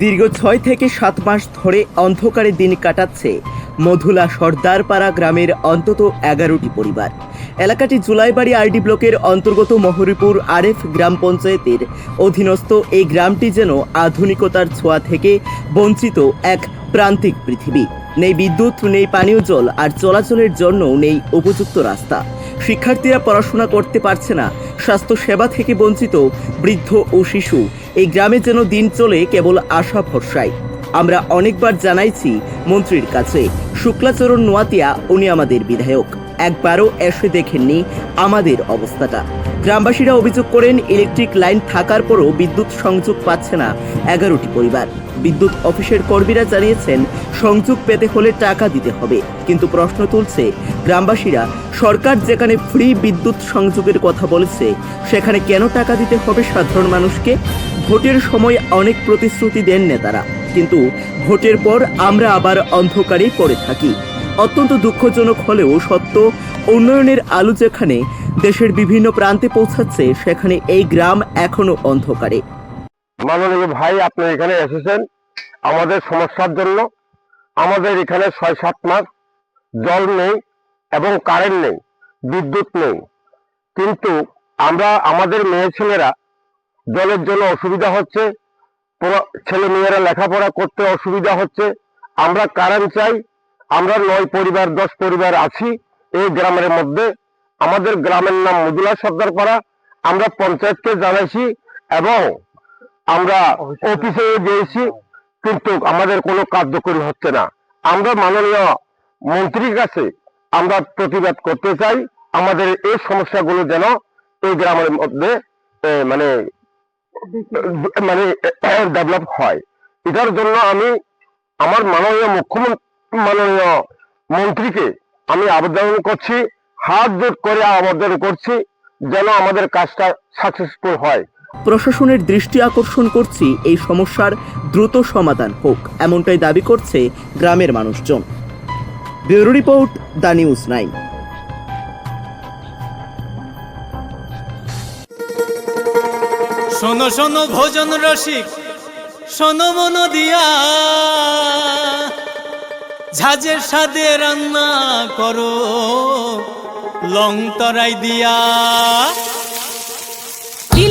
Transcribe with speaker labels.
Speaker 1: দীর্ঘ ছয় থেকে সাত মাস ধরে অন্ধকারে দিন কাটাচ্ছে মধুলা সর্দারপাড়া গ্রামের অন্তত এগারোটি পরিবার। এলাকাটি জুলাইবাড়ি আরডি ব্লকের অন্তর্গত মহরিপুর আরেফ গ্রাম পঞ্চায়েতের অধীনস্থ এই গ্রামটি যেন আধুনিকতার ছোঁয়া থেকে বঞ্চিত এক প্রান্তিক পৃথিবী। নেই বিদ্যুৎ, নেই পানীয় জল আর চলাচলের জন্য নেই উপযুক্ত রাস্তা। শিক্ষার্থীরা পড়াশোনা করতে পারছে না। স্বাস্থ্য সেবা থেকে বঞ্চিত বৃদ্ধ ও শিশু। এই গ্রামে যেন দিন চলে কেবল আশা ভরসায়। আমরা অনেকবার জানাইছি মন্ত্রীর কাছে, শুক্লাচরণ নোয়াতিয়া উনি আমাদের বিধায়ক। একবারও এসে দেখেননি আমাদের অবস্থাটা। গ্রামবাসীরা অভিযোগ করেন, ইলেকট্রিক লাইন থাকার পরও বিদ্যুৎ সংযোগ পাচ্ছে না এগারোটি পরিবার। বিদ্যুৎ অফিসের কর্মীরা জানিয়েছেন সংযোগ পেতে হলে টাকা দিতে হবে। কিন্তু প্রশ্ন তুলছে, গ্রামবাসীরা সরকার যেখানে ফ্রি বিদ্যুৎ সংযোগের কথা বলেছে, সেখানে কেন টাকা দিতে হবে সাধারণ মানুষকে? ভোটের সময় অনেক প্রতিশ্রুতি দেন নেতারা, কিন্তু ভোটের পর আমরা আবার অন্ধকারে পড়ে থাকি। অত্যন্ত দুঃখজনক হলেও সত্য, উন্নয়নের আলো যেখানে দেশের বিভিন্ন প্রান্তে পৌঁছাচ্ছে, সেখানে এই গ্রাম এখনও অন্ধকারে।
Speaker 2: মাননীয় ভাই, আপনি এখানে এসেছেন আমাদের সমস্যার জন্য। আমাদের এখানে ছয় সাত মাস জল নেই এবং কারেন্ট নেই বিদ্যুৎ নেই। কিন্তু আমরা আমাদের মেয়ে ছেলেরা জলের জন্য অসুবিধা হচ্ছে ছেলে মেয়েরা লেখাপড়া করতে অসুবিধা হচ্ছে। আমরা কারেন্ট চাই আমরা নয় পরিবার দশ পরিবার আছি এই গ্রামের মধ্যে। আমাদের গ্রামের নাম মজুলা সর্দারপাড়া। আমরা পঞ্চায়েতকে জানাইছি এবং আমরা অফিসে গিয়েছি। কিন্তু আমাদের কোনো কার্যকরী হচ্ছে না। আমরা মাননীয় মন্ত্রীর কাছে আমরা প্রতিবাদ করতে চাই, আমাদের এই সমস্যাগুলো যেন এই গ্রামের মধ্যে মানে মানে ডেভেলপ হয়। এটার জন্য আমি আমার মাননীয় মুখ্যমন্ত্রী, মাননীয় মন্ত্রীকে আমি আবেদন করছি, হাত জোট করে আবেদন করছি, যেন আমাদের কাজটা সাকসেসফুল হয়।
Speaker 1: প্রশাসনের দৃষ্টি আকর্ষণ করছি এই সমস্যার দ্রুত সমাধান হোক, এমনটাই দাবি করছে গ্রামের মানুষজন। Bureau report, the news nine.
Speaker 3: শোনো শোনো ভোজন রসিক, শোনো মন দিয়া। ঝাঁঝের সাদে রান্না করো, লং তরাই দিয়া।